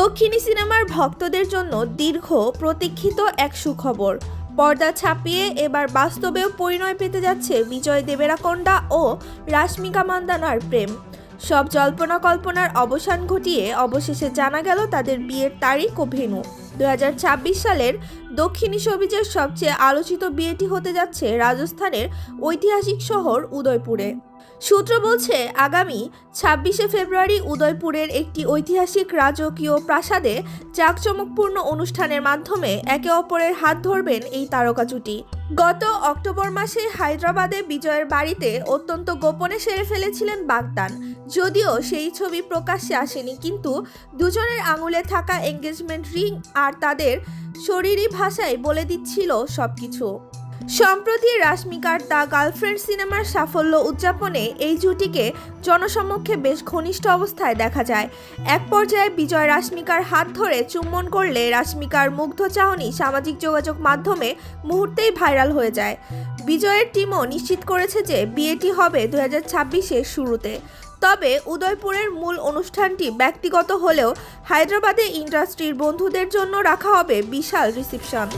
দক্ষিণী সিনেমার ভক্তদের জন্য দীর্ঘ, প্রতীক্ষিত এক সুখবর। পর্দা ছাপিয়ে এবার বাস্তবেও পরিণয় পেতে যাচ্ছে বিজয় দেবেরাকোন্ডা ও রাশ্মিকা মান্দানার প্রেম। সব জল্পনা কল্পনার অবসান ঘটিয়ে অবশেষে জানা গেল তাদের বিয়ের তারিখ ও ভেন্যু। দু সালের দক্ষিণী সবিজের সবচেয়ে আলোচিত বিয়েটি হতে যাচ্ছে রাজস্থানের ঐতিহাসিক শহর উদয়পুরে। সূত্র বলছে, আগামী ছাব্বিশে ফেব্রুয়ারি উদয়পুরের একটি ঐতিহাসিক রাজকীয় প্রাসাদে জাঁকজমকপূর্ণ অনুষ্ঠানের মাধ্যমে একে অপরের হাত ধরবেন এই তারকা জুটি। গত অক্টোবর মাসে হায়দ্রাবাদে বিজয়ের বাড়িতে অত্যন্ত গোপনে সেরে ফেলেছিলেন বাগদান। যদিও সেই ছবি প্রকাশ্যে আসেনি, কিন্তু দুজনের আঙুলে থাকা এঙ্গেজমেন্ট রিং আর তাদের শরীরী ভাষায় বলে দিচ্ছিল সবকিছু। সম্প্রতি রাশমিকার দ্য গার্লফ্রেন্ড সিনেমার সাফল্য উদযাপনে এই জুটিকে জনসমক্ষে বেশ ঘনিষ্ঠ অবস্থায় দেখা যায়। এক পর্যায়ে বিজয় রাশমিকার হাত ধরে চুম্বন করলে রাশমিকার মুগ্ধ চাহনি সামাজিক যোগাযোগ মাধ্যমে মুহূর্তেই ভাইরাল হয়ে যায়। বিজয়ের টিমও নিশ্চিত করেছে যে বিয়েটি হবে দু হাজার শুরুতে। তবে উদয়পুরের মূল অনুষ্ঠানটি ব্যক্তিগত হলেও হায়দ্রাবাদে ইন্ডাস্ট্রির বন্ধুদের জন্য রাখা হবে বিশাল রিসেপশন।